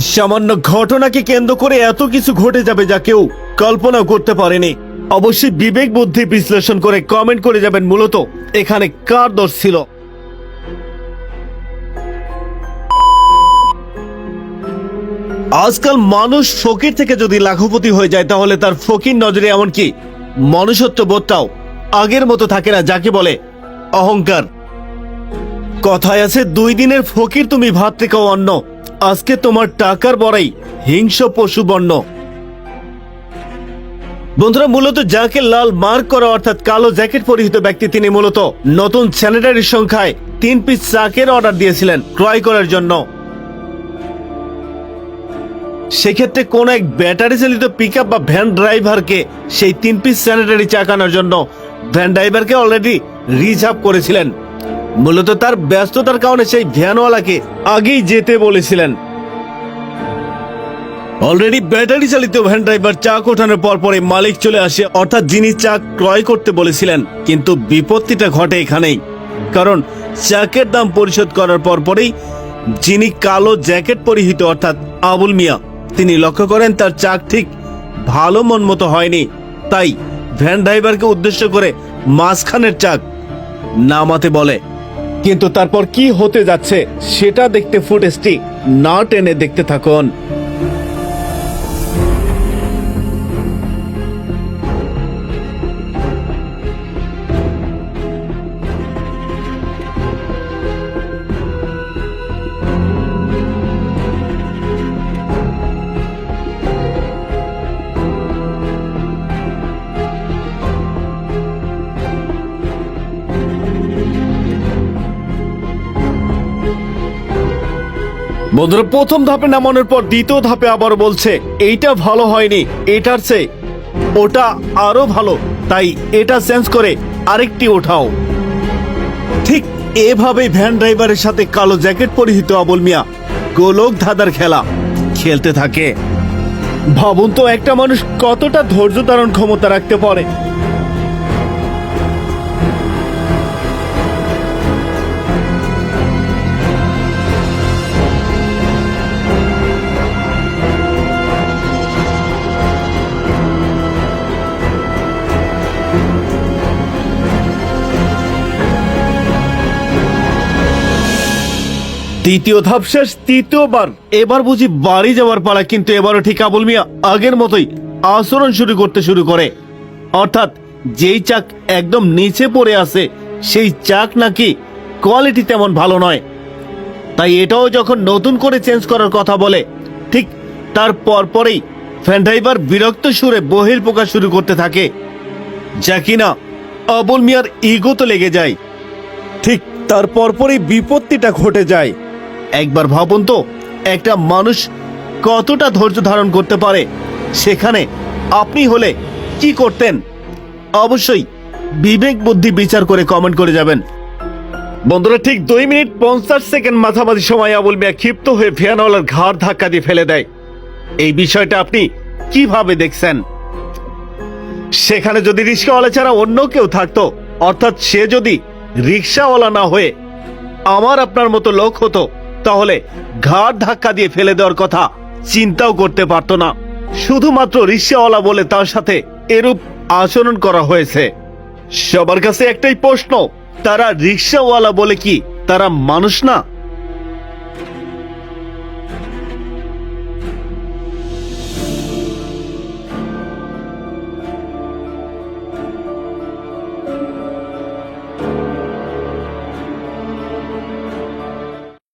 সামান্য ঘটনাকে কেন্দ্র করে এত কিছু ঘটে যাবে যা কেউ কল্পনা করতে পারেনি। অবশ্যই বিবেক বুদ্ধি বিশ্লেষণ করে কমেন্ট করে যাবেন মূলত এখানে কার দোষ ছিল। আজকাল মানুষ ফকির থেকে যদি লাখপতি হয়ে যায়, তাহলে তার ফকির নজরে এমনকি মনুষ্যত্ব বোধটাও আগের মতো থাকে না, যাকে বলে অহংকার। কথায় আছে, দুই দিনের ফকির তুমি ভাত থেকে অন্ন আজকে তোমার টাকার বড়াই হিংস্র পশু বর্ণ বন্ধুরা, মূলত যাকে লাল মার্ক করা অর্থাৎ কালো জ্যাকেট পরিহিত ব্যক্তি তিনি মূলত। নতুন স্যানিটারির সংখ্যায় তিন পিস চাকের অর্ডার দিয়েছিলেন ক্রয় করার জন্য। সেক্ষেত্রে কোন এক ব্যাটারি চালিত পিক বা ভ্যান ড্রাইভারকে সেই তিন পিস স্যানিটারি চাক আনার জন্য ভ্যান ড্রাইভারকে অলরেডি রিজার্ভ করেছিলেন। মূলত তার ব্যস্ততার কারণে সেই ভ্যানওয়ালাকে আগেই যেতে বলেছিলেন। অলরেডি ব্যাটারি চালিত ভ্যান ড্রাইভার চাক ওঠানোর পর পরে মালিক চলে আসে, অর্থাৎ যিনি চাক ক্রয় করতে বলেছিলেন। কিন্তু বিপত্তিটা ঘটে এখানেই। কারণ চাকের দাম পরিশোধ করার পর পরেই যিনি কালো জ্যাকেট পরিহিত, অর্থাৎ আবুল মিয়া, তিনি লক্ষ্য করেন তার চাক ঠিক ভালো মন মতো হয়নি। তাই ভ্যান ড্রাইভারকে উদ্দেশ্য করে মাঝখানের চাক নামাতে বলে। কিন্তু তারপর কি হতে যাচ্ছে সেটা দেখতে ফুটেজটি না টেনে দেখতে থাকুন। বন্ধুরা, প্রথম ধাপে নামানোর পর দ্বিতীয় ধাপে আবার বলছে, এইটা ভালো হয়নি, এটার চেয়ে ওটা আরও ভালো। তাই এটা চেঞ্জ করে আরেকটি ওঠাও। ঠিক এভাবেই ভ্যান ড্রাইভারের সাথে কালো জ্যাকেট পরিহিত আবুল মিয়া, গোলক ধাঁধার খেলা খেলতে থাকে। ভাবুন তো, একটা মানুষ কতটা ধৈর্য ধারণ ক্ষমতা রাখতে পারে। তৃতীয় ধাপ শেষ, তৃতীয়বার। এবার বুঝি বাড়ি যাওয়ার পালা, কিন্তু এবারও ঠিক আবুল মিয়া আগের মতোই আচরণ শুরু করতে শুরু করে। অর্থাৎ যেই চাক একদম নিচে পড়ে আছে, সেই চাক নাকি কোয়ালিটি তেমন ভালো নয়। তাই এটাও যখন নতুন করে চেঞ্জ করার কথা বলে, ঠিক তার পরপরেই ফ্যান ড্রাইভার বিরক্ত সুরে বহির প্রকাশ শুরু করতে থাকে। যা কিনা আবুল মিয়ার ইগো তো লেগে যায়। ঠিক তার পরপরই বিপত্তিটা ঘটে যায়। একবার ভাবুন তো, একটা মানুষ কতটা ধৈর্য ধারণ করতে পারে? সেখানে আপনি হলে কি করতেন? অবশ্যই বিবেক বুদ্ধি বিচার করে কমেন্ট করে যাবেন। বন্ধুরা, ঠিক দুই মিনিট পঞ্চাশ সেকেন্ড মাঝামাঝি সময় আবুল মিয়া ক্ষিপ্ত হয়ে ভ্যানওয়ালার ঘাড় ধাক্কা দিয়ে ফেলে দেয়। এই বিষয়টা আপনি কীভাবে দেখছেন? সেখানে যদি রিক্সাওয়ালা ছাড়া অন্য কেউ থাকতো, অর্থাৎ সে যদি রিক্সাওয়ালা না হয়ে আমার আপনার মতো লোক হতো তাহলে ঘাড় ধাক্কা দিয়ে ফেলে দেওয়ার কথা চিন্তাও করতে পারত না। শুধুমাত্র রিক্সাওয়ালা বলে তার সাথে এরূপ আচরণ করা হয়েছে। সবার কাছে একটাই প্রশ্ন, তারা রিক্সাওয়ালা বলে কি তারা মানুষ না?